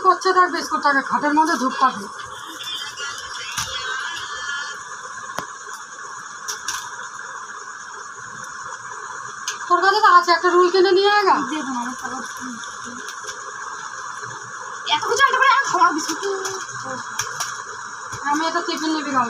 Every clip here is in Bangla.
করছে তার বিস্কুটটাকে? খাটের মধ্যে ঢুকপাবে তোর কাছে তো আছে একটা রুল কিনে নিয়ে আয় গা দেখুন আমার খাবার এত কিছু খাওয়া বিস্কুট। আমি একটা টিফিন নিবি গা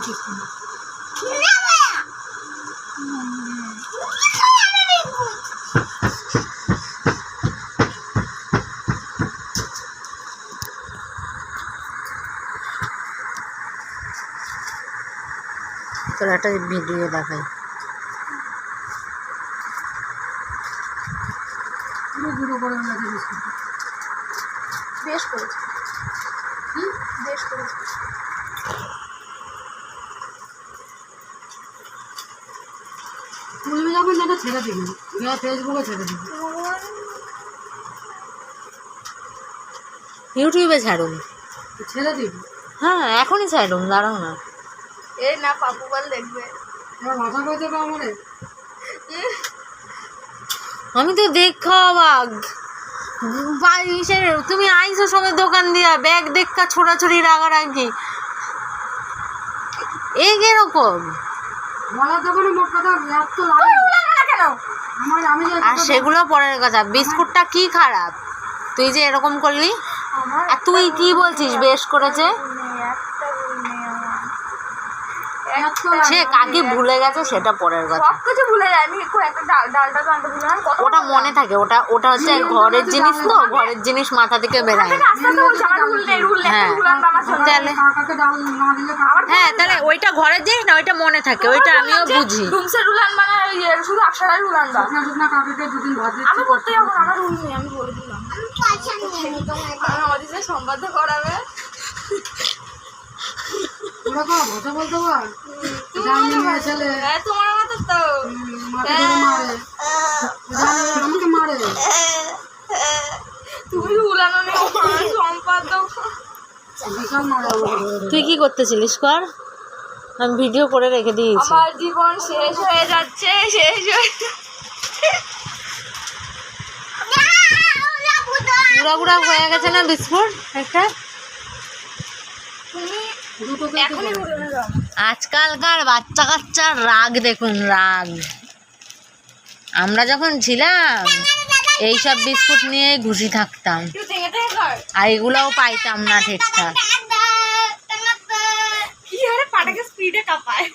তোর একটা ভিডিও দেখাই। বেশ করেছে। বেশ করেছে। যখন ছেড়ে দিবি ফেসবুকে ছেড়ে দিবি। ইউটিউবে ছাড়ুন। ছেড়ে দিবি। হ্যাঁ এখনই ছাড়ুন দাঁড়াও না। এই না পাপু বল দেখবে। আমি তো দেখা অবাক। ইসের তুমি আইসো সঙ্গে দোকান দিয়া ব্যাগ দেখা ছোড়াছড়ি রাগারাগি। এই যে আর সেগুলো পরের কথা বিস্কুটটা কি খারাপ? তুই যে এরকম করলি? আর তুই কি বলছিস বেশ করেছে একটা ভুল নেই আমার এত লাগে সে কাকি ভুলে গেছে সেটা পরের কথা। সব কিছু ভুলে যায়। আমি একটা ডাল ডালটা তো আনতে ভুলে ওটা মনে থাকে ওটা ওটা হচ্ছে ঘরের জিনিস তো ঘরের জিনিস মাথা থেকে বেরায় হ্যাঁ। তাহলে হ্যাঁ তাহলে ওইটা ঘরের জিনিস না ওইটা মনে থাকে ওইটা আমিও বুঝি। ডুমসের রুল আনবা না শুধু আকসারাই রুল আনবা আমি করতে যাব আমার রুল নেই আমি বলে দিলাম। আমাদের যে সম্বাদ করাবে ওরা কো বলতে পার ছেলে। হ্যাঁ, তোমার মতো তো। উম, মাকে ধরে মারে। আমাকে মারে। তুমি মারে আমাকে তুই কি করতেছিলিস? কর। আমি ভিডিও করে রেখে দিয়েছি। আমার জীবন শেষ হয়ে যাচ্ছে শেষ হয়ে গুড়া গুড়া হয়ে গেছে না বিস্কুট একটা? আজকালকার বাচ্চা কাচ্চার রাগ দেখুন রাগ। আমরা যখন ছিলাম এইসব বিস্কুট নিয়ে ঘুষি থাকতাম। আর এগুলোও পাইতাম না ঠিকঠাক। কি স্পিডে কাঁপায়।